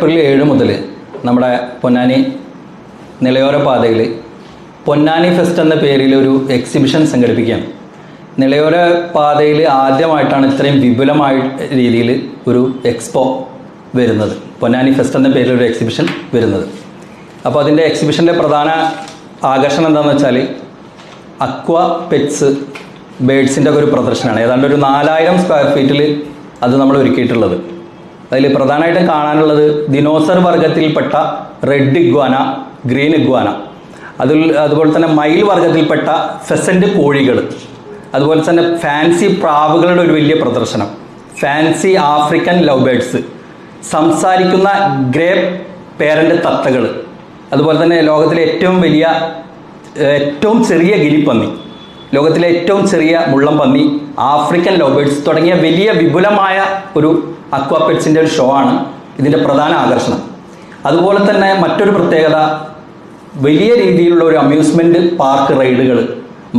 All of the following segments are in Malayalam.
ഏപ്രിൽ ഏഴ് മുതൽ നമ്മുടെ പൊന്നാനി നിലയോര പാതയിൽ പൊന്നാനി ഫെസ്റ്റ് എന്ന പേരിൽ ഒരു എക്സിബിഷൻ സംഘടിപ്പിക്കുകയാണ്. നിലയോര പാതയിൽ ആദ്യമായിട്ടാണ് ഇത്രയും വിപുലമായ രീതിയിൽ ഒരു എക്സ്പോ വരുന്നത്. പൊന്നാനി ഫെസ്റ്റ് എന്ന പേരിൽ ഒരു എക്സിബിഷൻ വരുന്നത്. അപ്പോൾ അതിന്റെ എക്സിബിഷന്റെ പ്രധാന ആകർഷണം എന്താണെന്ന് വെച്ചാൽ അക്വ പെറ്റ്സ് ബേഡ്സിന്റെ ഒക്കെ ഒരു പ്രദർശനമാണ്. ഏതാണ്ട് ഒരു നാലായിരം സ്ക്വയർ ഫീറ്റിൽ അത് നമ്മൾ ഒരുക്കിയിട്ടുള്ളത്. അതിൽ പ്രധാനമായിട്ടും കാണാനുള്ളത് ദിനോസർ വർഗത്തിൽപ്പെട്ട റെഡ് ഇഗ്വാന ഗ്രീൻ ഇഗ്വാന. അതിൽ അതുപോലെ തന്നെ മയിൽ വർഗത്തിൽപ്പെട്ട ഫെസന്റ് കോഴികൾ. അതുപോലെ തന്നെ ഫാൻസി പ്രാവുകളുടെ ഒരു വലിയ പ്രദർശനം. ഫാൻസി ആഫ്രിക്കൻ ലവ് ബേഡ്സ് സംസാരിക്കുന്ന ഗ്രേ പേരന്റ് തത്തകൾ. അതുപോലെ തന്നെ ലോകത്തിലെ ഏറ്റവും വലിയ ഏറ്റവും ചെറിയ ഗിരിപ്പന്നി. ലോകത്തിലെ ഏറ്റവും ചെറിയ മുള്ളം പന്നി ആഫ്രിക്കൻ ലോബേഡ്സ് തുടങ്ങിയ വലിയ വിപുലമായ ഒരു അക്വാപെറ്റ്സിന്റെ ഒരു ഷോ ആണ് ഇതിന്റെ പ്രധാന ആകർഷണം. അതുപോലെ തന്നെ മറ്റൊരു പ്രത്യേകത വലിയ രീതിയിലുള്ള ഒരു അമ്യൂസ്മെന്റ് പാർക്ക് റൈഡുകൾ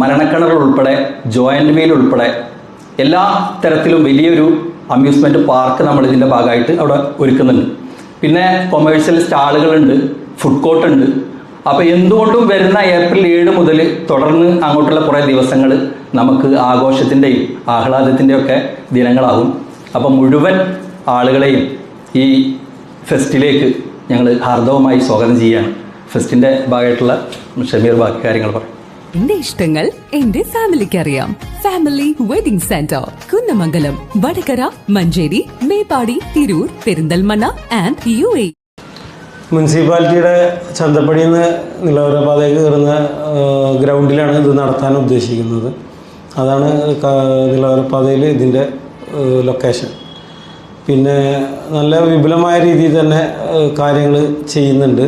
മരണക്കിണർ ഉൾപ്പെടെ ജോയിന്റ് വീൽ ഉൾപ്പെടെ എല്ലാ തരത്തിലും വലിയൊരു അമ്യൂസ്മെന്റ് പാർക്ക് നമ്മൾ ഇതിന്റെ ഭാഗമായിട്ട് അവിടെ ഒരുക്കുന്നുണ്ട്. പിന്നെ കൊമേഴ്ഷ്യൽ സ്റ്റാളുകളുണ്ട് ഫുഡ് കോർട്ട് ഉണ്ട്. അപ്പോൾ എന്തുകൊണ്ടും വരുന്ന ഏപ്രിൽ ഏഴ് മുതൽ തുടർന്ന് അങ്ങോട്ടുള്ള കുറേ ദിവസങ്ങൾ നമുക്ക് ആഘോഷത്തിന്റെയും ആഹ്ലാദത്തിന്റെയും ഒക്കെ ദിനങ്ങളാകും. അപ്പോൾ മുഴുവൻ ആളുകളെയും ഈ ഫെസ്റ്റിലേക്ക് ഞങ്ങൾ ഹാർദവമായി സ്വാഗതം ചെയ്യുകയാണ് ഫെസ്റ്റിന്റെ ഭാഗമായിട്ടുള്ള ഷമീർ ബാക്കി കാര്യങ്ങൾ പറയും എന്റെ ഇഷ്ടങ്ങൾ എന്റെ ഫാമിലിക്ക് അറിയാം family wedding centre Kunnamangalam Vadakara Manjeri Meppadi Tirur Perinthalmanna and U A മുനിസിപ്പാലിറ്റിയുടെ ചന്തപ്പടിയിൽ നിന്ന് നിലവരപാതയ്ക്ക് കയറുന്ന ഗ്രൗണ്ടിലാണ് ഇത് നടത്താൻ ഉദ്ദേശിക്കുന്നത്. അതാണ് നിലവരപ്പാതയിൽ ഇതിന്റെ ലൊക്കേഷൻ പിന്നെ നല്ല വിപുലമായ രീതിയിൽ തന്നെ കാര്യങ്ങൾ ചെയ്യുന്നുണ്ട്.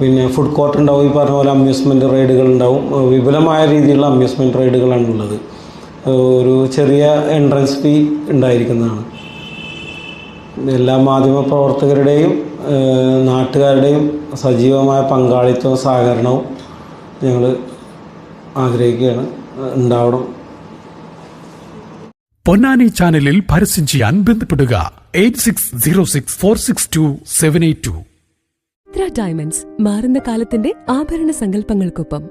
പിന്നെ ഫുഡ് കോർട്ട് ഉണ്ടാവും ഈ പറഞ്ഞ പോലെ അമ്യൂസ്മെന്റ് റൈഡുകൾ ഉണ്ടാവും. വിപുലമായ രീതിയിലുള്ള അമ്യൂസ്മെന്റ് റൈഡുകളാണ് ഉള്ളത്. ഒരു ചെറിയ എൻട്രൻസ് ഫീ ഉണ്ടായിരിക്കുന്നതാണ്. എല്ലാ മാധ്യമ പ്രവർത്തകരുടെയും നാട്ടുകാരുടെയും സജീവമായ പങ്കാളിത്തവും സഹകരണവും ഞങ്ങൾ ആഗ്രഹിക്കുകയാണ്. ഉണ്ടാവണം. പൊന്നാനി ചാനലിൽ പരസ്യം ചെയ്യാൻ ബന്ധപ്പെടുക. Eight six zero six four six two seven eight two. Diamonds മാറുന്ന കാലത്തിന്റെ ആഭരണ സങ്കല്പങ്ങൾക്കൊപ്പം